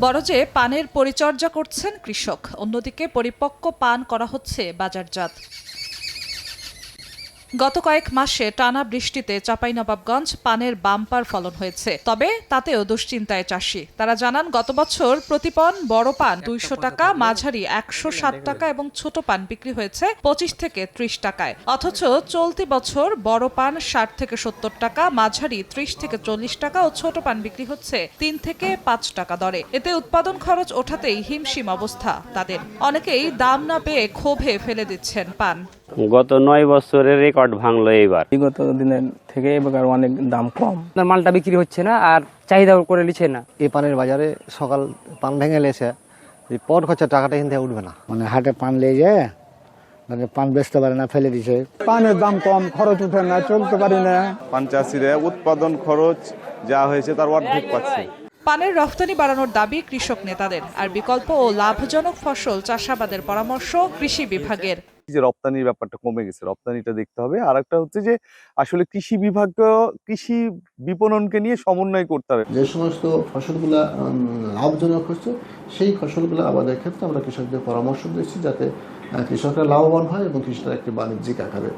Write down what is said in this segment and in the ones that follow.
বরজে পানের পরিচর্যা করছেন কৃষক। অন্যদিকে পরিপক্ক পান করা হচ্ছে বাজারজাত। গত কয়েক মাসে টানা বৃষ্টিতে চাঁপাইনবাবগঞ্জ পানের বাম্পার ফলন হয়েছে। তবে তাতেও দুশ্চিন্তায় চাষি। তারা জানান গত বছর প্রতিপন বড় পান দুইশো টাকা মাঝারি একশো ষাট টাকা এবং ছোট পান বিক্রি হয়েছে পঁচিশ থেকে ত্রিশ টাকায়। অথচ চলতি বছর বড় পান ষাট থেকে সত্তর টাকা মাঝারি ত্রিশ থেকে চল্লিশ টাকা ও ছোট পান বিক্রি হচ্ছে তিন থেকে পাঁচ টাকা দরে। এতে উৎপাদন খরচ ওঠাতেই হিমশিম অবস্থা তাদের। অনেকেই দাম না পেয়ে ক্ষোভে ফেলে দিচ্ছেন পান। গত নয় বছরের রেকর্ড ভাঙলো এইবার। বিগত দিনের থেকে এবার অনেক দাম কম। মালটা বিক্রি হচ্ছে না আর চাহিদা করে নিচ্ছে না? এই পানের বাজারে সকাল পান ভেঙে লেছে এই পট খরচা টাকাটা এখান থেকে উঠবে না। মানে হাটে পান লেগে যায় মানে পান বেচতে পারে না ফেলে দিছে। পানের দাম কম খরচ উঠে না চলতে পারি না। পান চাষিরা উৎপাদন খরচ যা হয়েছে তার অর্ধেক পাচ্ছে। পানের রফতানি বাড়ানোর দাবি কৃষক নেতাদের আর বিকল্প ও লাভজনক ফসল চাষাবাদের পরামর্শ কৃষি বিভাগের। যে রপ্তানির ব্যাপারটা কমে গেছে। রপ্তানিটা দেখতে হবে। আর একটা হচ্ছে যে আসলে কৃষি বিভাগ, কৃষি বিপণনকে নিয়ে সমন্বয় করতে হবে। যে সমস্ত ফসলগুলো লাভজনক হচ্ছে, সেই ফসলগুলো আমাদের ক্ষেত্রে আমরা কৃষকদের পরামর্শ দিচ্ছি যাতে কৃষকরা লাভবান হয় এবং কৃষকরা একটি বাণিজ্যিক আকারে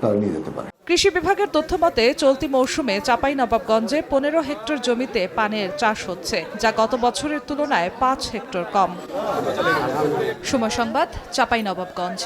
তারা নিয়ে যেতে পারে। কৃষি বিভাগের তথ্য মতে, চলতি মৌসুমে চাপাই নবাবগঞ্জে পনেরো হেক্টর জমিতে পানের চাষ হচ্ছে, যা গত বছরের তুলনায় পাঁচ হেক্টর কম। সময় সংবাদ চাপাই নবাবগঞ্জ